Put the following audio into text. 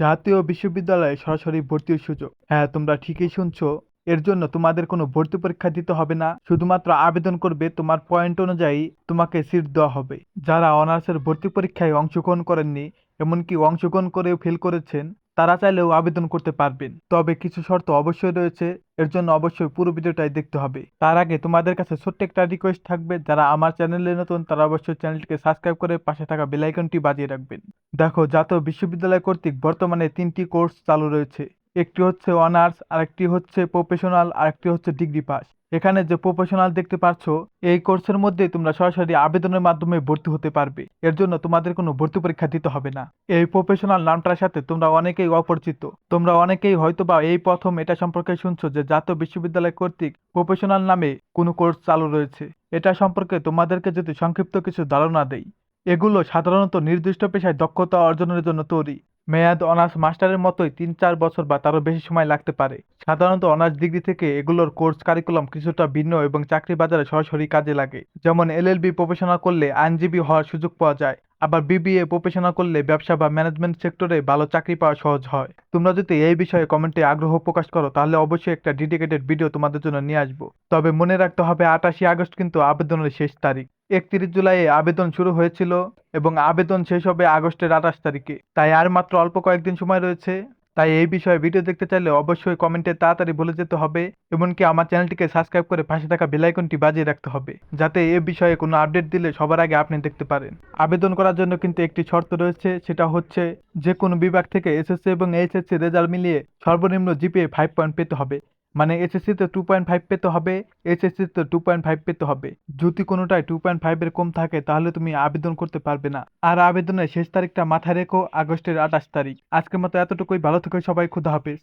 জাতীয় বিশ্ববিদ্যালয়ে সরাসরি ভর্তির সুযোগ। হ্যাঁ তোমরা ঠিকই শুনছো। এর জন্য তোমাদের কোনো ভর্তি পরীক্ষা দিতে হবে না। শুধুমাত্র আবেদন করবে তোমার পয়েন্ট অনুযায়ী তোমাকে সিট দেওয়া হবে। যারা অনার্সের ভর্তি পরীক্ষায় অংশগ্রহণ করেননি, এমনকি অংশগ্রহণ করেও ফেল করেছেন, তারা চাইলেও আবেদন করতে পারবেন। তবে কিছু শর্ত অবশ্যই রয়েছে। এর জন্য অবশ্যই পুরো ভিডিওটাই দেখতে হবে। তার আগে তোমাদের কাছে ছোট্ট একটা রিকোয়েস্ট থাকবে। যারা আমার চ্যানেলে নতুন, তারা অবশ্যই চ্যানেলটিকে সাবস্ক্রাইব করে পাশে থাকা বেল আইকনটি বাজিয়ে রাখবেন। দেখো, জাতীয় বিশ্ববিদ্যালয় কর্তৃক বর্তমানে তিনটি কোর্স চালু রয়েছে। একটি হচ্ছে অনার্স, আরেকটি হচ্ছে প্রফেশনাল, আরেকটি হচ্ছে ডিগ্রি পাস। এখানে যে প্রফেশনাল দেখতে পাচ্ছ এই কোর্সের মধ্যে তোমরা সরাসরি আবেদনের মাধ্যমে ভর্তি হতে পারবে। এর জন্য তোমাদের কোনো ভর্তি পরীক্ষা দিতে হবে না। এই প্রফেশনাল নামটার সাথে তোমরা অনেকেই অপরিচিত। তোমরা অনেকেই হয়তো বা এই প্রথম এটা সম্পর্কে শুনছো যে জাতীয় বিশ্ববিদ্যালয় কর্তৃক প্রফেশনাল নামে কোনো কোর্স চালু রয়েছে। এটা সম্পর্কে তোমাদেরকে যদি সংক্ষিপ্ত কিছু ধারণা দেই এগুলো সাধারণত নির্দিষ্ট পেশায় দক্ষতা অর্জনের জন্য তৈরি। মেয়াদ, অনার্স, মাস্টারের মতোই তিন চার বছর বা তারও বেশি সময় লাগতে পারে। সাধারণত অনার্স ডিগ্রি থেকে এগুলোর কোর্স কারিকুলাম কিছুটা ভিন্ন এবং চাকরি বাজারে সরাসরি কাজে লাগে। যেমন এলএলবি প্রফেশনাল করলে আইনজীবী হওয়ার সুযোগ পাওয়া যায়, আবার বিবিএ প্রফেশনাল করলে ব্যবসা বা ম্যানেজমেন্ট সেক্টরে ভালো চাকরি পাওয়া সহজ হয়। তোমরা যদি এই বিষয়ে কমেন্টে আগ্রহ প্রকাশ করো, তাহলে অবশ্যই একটা ডেডিকেটেড ভিডিও তোমাদের জন্য নিয়ে আসব। তবে মনে রাখতে হবে, আটাশি আগস্ট কিন্তু আবেদনের শেষ তারিখ। একত্রিশ জুলাইয়ে আবেদন শুরু হয়েছিল এবং আবেদন শেষ হবে আগস্টের আঠাশ তারিখে। তাই আর মাত্র অল্প কয়েকদিন সময় রয়েছে। তাই এই বিষয়ে ভিডিও দেখতে চাইলে অবশ্যই কমেন্টে তাড়াতাড়ি বলে যেতে হবে এমনকি আমার চ্যানেলটিকে সাবস্ক্রাইব করে পাশে থাকা বেলাইকনটি বাজিয়ে রাখতে হবে, যাতে এ বিষয়ে কোনো আপডেট দিলে সবার আগে আপনি দেখতে পারেন। আবেদন করার জন্য কিন্তু একটি শর্ত রয়েছে, সেটা হচ্ছে যে কোনো বিভাগ থেকে এসএসসি এবং এইচএসসি রেজাল্ট মিলিয়ে সর্বনিম্ন জিপিএ ফাইভ পয়েন্ট পেতে হবে। মানে এসএসসিতে টু পয়েন্ট ফাইভ পেতে হবে এসএসসিতে টু পয়েন্ট ফাইভ পেতে হবে। যদি কোনোটায় টু পয়েন্ট ফাইভের কম থাকে, তাহলে তুমি আবেদন করতে পারবে না। আর আবেদনের শেষ তারিখটা মাথায় রেখো, আগস্টের আঠাশ তারিখ। আজকের মতো এতটুকুই। ভালো থেকে সবাই ক্ষুধা হাফেজ।